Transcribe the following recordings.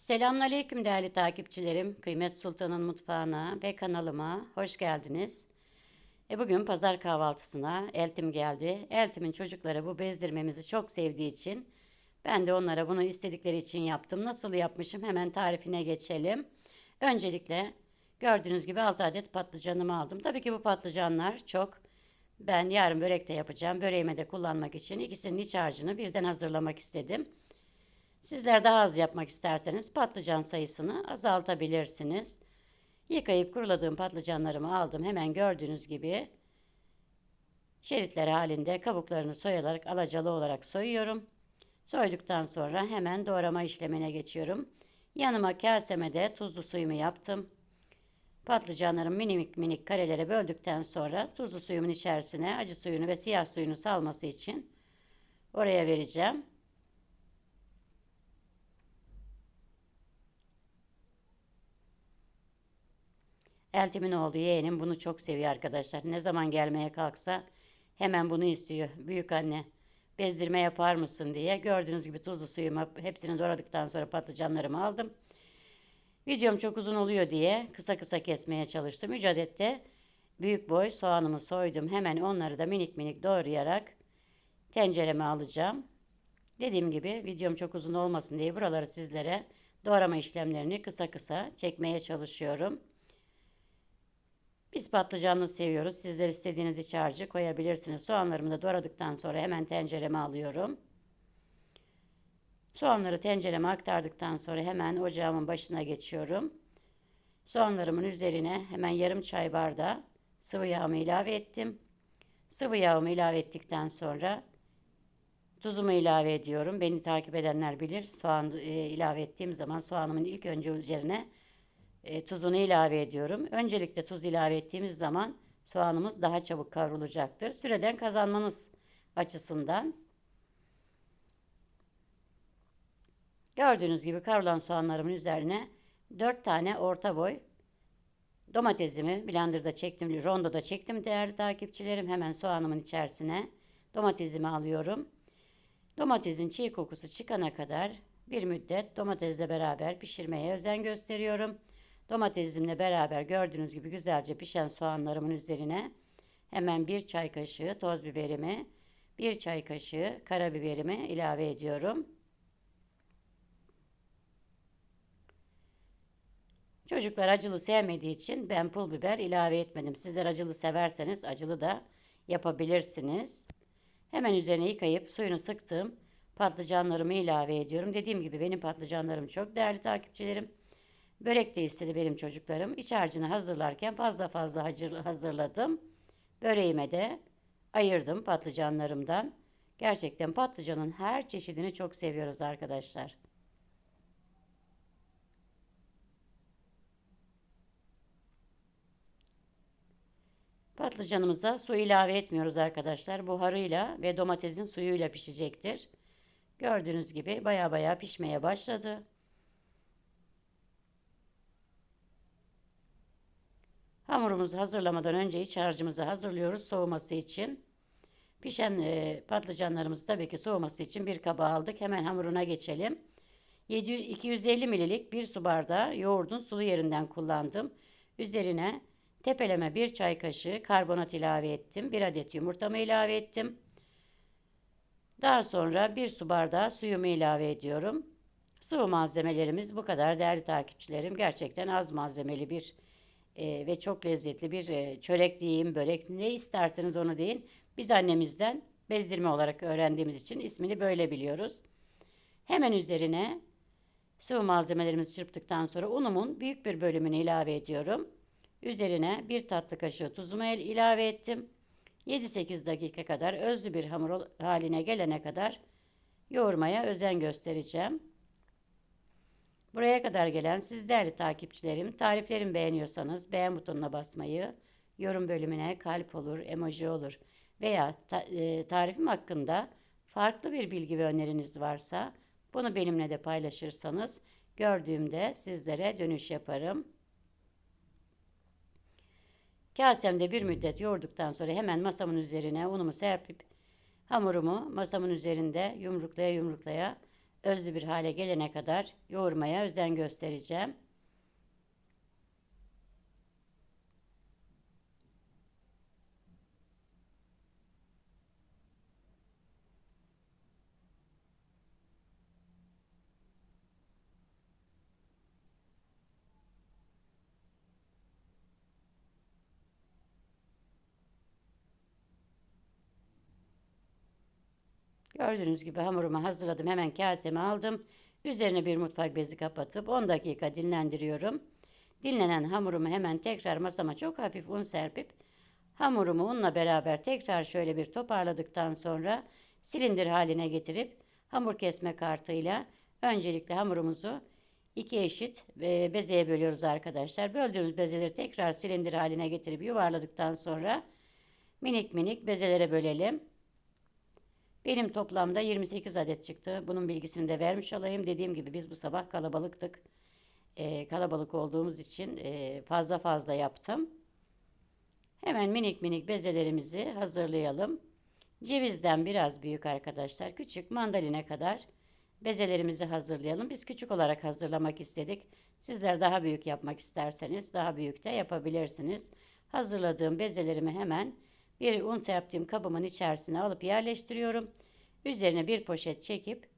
Selamünaleyküm değerli takipçilerim. Kıymet Sultan'ın mutfağına ve kanalıma hoş geldiniz. E bugün pazar kahvaltısına Eltim geldi. Eltim'in çocukları bu bezdirmemizi çok sevdiği için ben de onlara bunu istedikleri için yaptım. Nasıl yapmışım hemen tarifine geçelim. Öncelikle gördüğünüz gibi 6 adet patlıcanımı aldım. Tabii ki bu patlıcanlar çok. Ben yarın börek de yapacağım. Böreğime de kullanmak için ikisinin iç harcını birden hazırlamak istedim. Sizler daha az yapmak isterseniz patlıcan sayısını azaltabilirsiniz. Yıkayıp kuruladığım patlıcanlarımı aldım. Hemen gördüğünüz gibi şeritler halinde kabuklarını soyarak alacalı olarak soyuyorum. Soyduktan sonra hemen doğrama işlemine geçiyorum. Yanıma kaseme de tuzlu suyumu yaptım. Patlıcanları minik minik karelere böldükten sonra tuzlu suyumun içerisine acı suyunu ve siyah suyunu salması için oraya vereceğim. Eltimin oğlu yeğenim bunu çok seviyor arkadaşlar. Ne zaman gelmeye kalksa hemen bunu istiyor. Büyük anne bezdirme yapar mısın diye. Gördüğünüz gibi tuzlu suyumu hepsini doğradıktan sonra patlıcanlarımı aldım. Videom çok uzun oluyor diye kısa kısa kesmeye çalıştım. Üç adette büyük boy soğanımı soydum. Hemen onları da minik minik doğrayarak tencereme alacağım. Dediğim gibi videom çok uzun olmasın diye buraları sizlere doğrama işlemlerini kısa kısa çekmeye çalışıyorum. Biz patlıcanlı seviyoruz. Sizler istediğiniz iç harcı koyabilirsiniz. Soğanlarımı da doğradıktan sonra hemen tencereme alıyorum. Soğanları tencereme aktardıktan sonra hemen ocağımın başına geçiyorum. Soğanlarımın üzerine hemen yarım çay bardağı sıvı yağımı ilave ettim. Sıvı yağımı ilave ettikten sonra tuzumu ilave ediyorum. Beni takip edenler bilir. Soğan e, ilave ettiğim zaman soğanımın ilk önce üzerine e, tuzunu ilave ediyorum. Öncelikle tuz ilave ettiğimiz zaman soğanımız daha çabuk kavrulacaktır. Süreden kazanmanız açısından. Gördüğünüz gibi kavrulan soğanlarımın üzerine 4 tane orta boy domatesimi blenderda çektim, rondoda çektim değerli takipçilerim. Hemen soğanımın içerisine domatesimi alıyorum. Domatesin çiğ kokusu çıkana kadar bir müddet domatesle beraber pişirmeye özen gösteriyorum. Domatesimle beraber gördüğünüz gibi güzelce pişen soğanlarımın üzerine hemen bir çay kaşığı toz biberimi, bir çay kaşığı karabiberimi ilave ediyorum. Çocuklar acılı sevmediği için ben pul biber ilave etmedim. Sizler acılı severseniz acılı da yapabilirsiniz. Hemen üzerine yıkayıp suyunu sıktığım patlıcanlarımı ilave ediyorum. Dediğim gibi benim patlıcanlarım çok değerli takipçilerim. Börek de istedi benim çocuklarım. İç harcını hazırlarken fazla fazla hazırladım. Böreğime de ayırdım patlıcanlarımdan. Gerçekten patlıcanın her çeşidini çok seviyoruz arkadaşlar. Patlıcanımıza su ilave etmiyoruz arkadaşlar. Buharıyla ve domatesin suyuyla pişecektir. Gördüğünüz gibi baya baya pişmeye başladı. Hamurumuzu hazırlamadan önce iç harcımızı hazırlıyoruz soğuması için. Pişen e, patlıcanlarımızı tabii ki soğuması için bir kaba aldık. Hemen hamuruna geçelim. 700, 250 ml'lik bir su bardağı yoğurdun sulu yerinden kullandım. Üzerine tepeleme bir çay kaşığı karbonat ilave ettim. Bir adet yumurtamı ilave ettim. Daha sonra bir su bardağı suyumu ilave ediyorum. Sıvı malzemelerimiz bu kadar değerli takipçilerim. Gerçekten az malzemeli bir e, ve çok lezzetli bir e, çörek diyeyim, börek ne isterseniz onu deyin. Biz annemizden bezdirme olarak öğrendiğimiz için ismini böyle biliyoruz. Hemen üzerine sıvı malzemelerimizi çırptıktan sonra unumun büyük bir bölümünü ilave ediyorum. Üzerine bir tatlı kaşığı tuzumu ilave ettim. 7-8 dakika kadar özlü bir hamur haline gelene kadar yoğurmaya özen göstereceğim. Buraya kadar gelen siz değerli takipçilerim, tariflerimi beğeniyorsanız beğen butonuna basmayı, yorum bölümüne kalp olur, emoji olur veya ta, e, tarifim hakkında farklı bir bilgi ve öneriniz varsa bunu benimle de paylaşırsanız gördüğümde sizlere dönüş yaparım. Kasemde bir müddet yoğurduktan sonra hemen masamın üzerine unumu serpip hamurumu masamın üzerinde yumruklaya yumruklaya özlü bir hale gelene kadar yoğurmaya özen göstereceğim. Gördüğünüz gibi hamurumu hazırladım. Hemen kaseme aldım. Üzerine bir mutfak bezi kapatıp 10 dakika dinlendiriyorum. Dinlenen hamurumu hemen tekrar masama çok hafif un serpip hamurumu unla beraber tekrar şöyle bir toparladıktan sonra silindir haline getirip hamur kesme kartıyla öncelikle hamurumuzu iki eşit e, bezeye bölüyoruz arkadaşlar. Böldüğümüz bezeleri tekrar silindir haline getirip yuvarladıktan sonra minik minik bezelere bölelim. Benim toplamda 28 adet çıktı. Bunun bilgisini de vermiş olayım. Dediğim gibi biz bu sabah kalabalıktık. Ee, kalabalık olduğumuz için e, fazla fazla yaptım. Hemen minik minik bezelerimizi hazırlayalım. Cevizden biraz büyük arkadaşlar. Küçük mandalina kadar bezelerimizi hazırlayalım. Biz küçük olarak hazırlamak istedik. Sizler daha büyük yapmak isterseniz daha büyük de yapabilirsiniz. Hazırladığım bezelerimi hemen bir un serptiğim kabımın içerisine alıp yerleştiriyorum. Üzerine bir poşet çekip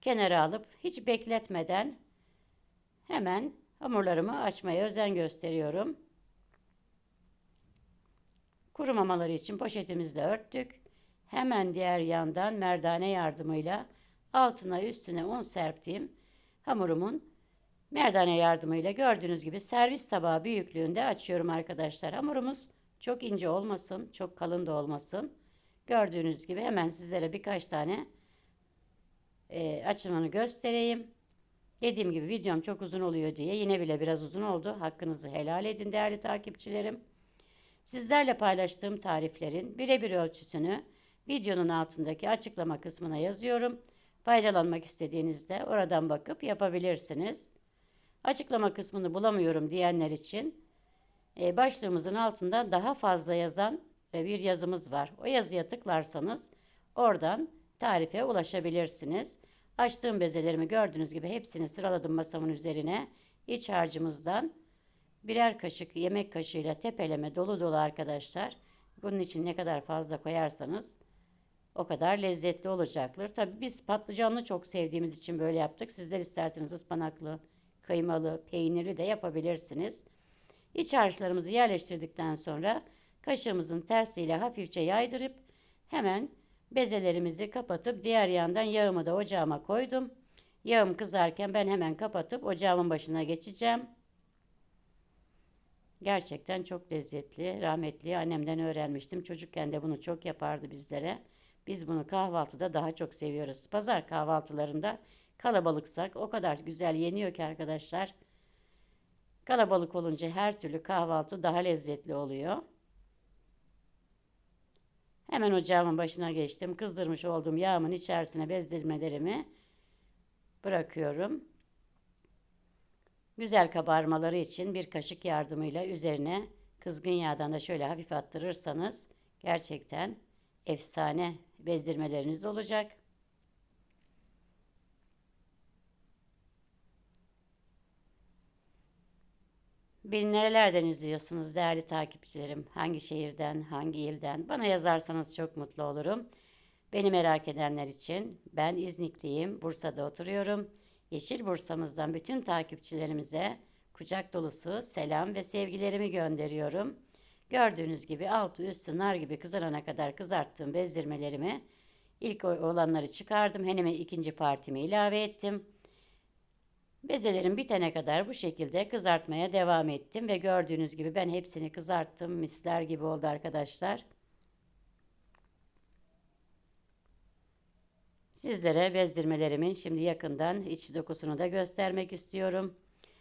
kenara alıp hiç bekletmeden hemen hamurlarımı açmaya özen gösteriyorum. Kurumamaları için poşetimizle örttük. Hemen diğer yandan merdane yardımıyla altına üstüne un serptiğim hamurumun merdane yardımıyla gördüğünüz gibi servis tabağı büyüklüğünde açıyorum arkadaşlar. Hamurumuz çok ince olmasın, çok kalın da olmasın. Gördüğünüz gibi hemen sizlere birkaç tane e, açımını göstereyim. Dediğim gibi videom çok uzun oluyor diye yine bile biraz uzun oldu. Hakkınızı helal edin değerli takipçilerim. Sizlerle paylaştığım tariflerin birebir ölçüsünü videonun altındaki açıklama kısmına yazıyorum. Faydalanmak istediğinizde oradan bakıp yapabilirsiniz. Açıklama kısmını bulamıyorum diyenler için başlığımızın altında daha fazla yazan e, bir yazımız var. O yazıya tıklarsanız oradan tarife ulaşabilirsiniz. Açtığım bezelerimi gördüğünüz gibi hepsini sıraladım masamın üzerine. İç harcımızdan birer kaşık yemek kaşığıyla tepeleme dolu dolu arkadaşlar. Bunun için ne kadar fazla koyarsanız o kadar lezzetli olacaktır. Tabi biz patlıcanlı çok sevdiğimiz için böyle yaptık. Sizler isterseniz ıspanaklı, kıymalı, peynirli de yapabilirsiniz. İç harçlarımızı yerleştirdikten sonra kaşığımızın tersiyle hafifçe yaydırıp hemen bezelerimizi kapatıp diğer yandan yağımı da ocağıma koydum. Yağım kızarken ben hemen kapatıp ocağımın başına geçeceğim. Gerçekten çok lezzetli. Rahmetli annemden öğrenmiştim. Çocukken de bunu çok yapardı bizlere. Biz bunu kahvaltıda daha çok seviyoruz. Pazar kahvaltılarında kalabalıksak o kadar güzel yeniyor ki arkadaşlar. Kalabalık olunca her türlü kahvaltı daha lezzetli oluyor. Hemen ocağımın başına geçtim. Kızdırmış olduğum yağımın içerisine bezdirmelerimi bırakıyorum. Güzel kabarmaları için bir kaşık yardımıyla üzerine kızgın yağdan da şöyle hafif attırırsanız gerçekten efsane bezdirmeleriniz olacak. Beni nerelerden izliyorsunuz değerli takipçilerim? Hangi şehirden, hangi ilden? Bana yazarsanız çok mutlu olurum. Beni merak edenler için ben İznikliyim, Bursa'da oturuyorum. Yeşil Bursa'mızdan bütün takipçilerimize kucak dolusu selam ve sevgilerimi gönderiyorum. Gördüğünüz gibi altı üstü nar gibi kızarana kadar kızarttığım bezdirmelerimi ilk olanları çıkardım. Hemen ikinci partimi ilave ettim. Bezelerim bitene kadar bu şekilde kızartmaya devam ettim ve gördüğünüz gibi ben hepsini kızarttım. Misler gibi oldu arkadaşlar. Sizlere bezdirmelerimin şimdi yakından iç dokusunu da göstermek istiyorum.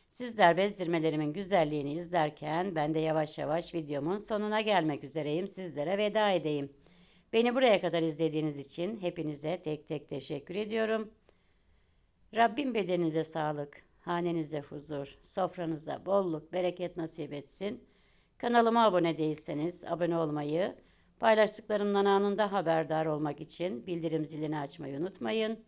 Sizler bezdirmelerimin güzelliğini izlerken ben de yavaş yavaş videomun sonuna gelmek üzereyim. Sizlere veda edeyim. Beni buraya kadar izlediğiniz için hepinize tek tek teşekkür ediyorum. Rabbim bedeninize sağlık, hanenize huzur, sofranıza bolluk, bereket nasip etsin. Kanalıma abone değilseniz abone olmayı, paylaştıklarımdan anında haberdar olmak için bildirim zilini açmayı unutmayın.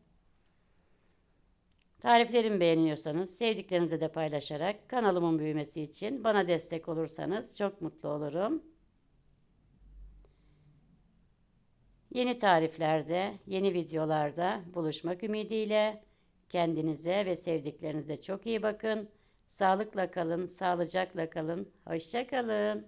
Tariflerimi beğeniyorsanız sevdiklerinize de paylaşarak kanalımın büyümesi için bana destek olursanız çok mutlu olurum. Yeni tariflerde, yeni videolarda buluşmak ümidiyle kendinize ve sevdiklerinize çok iyi bakın. Sağlıkla kalın, sağlıcakla kalın. Hoşça kalın.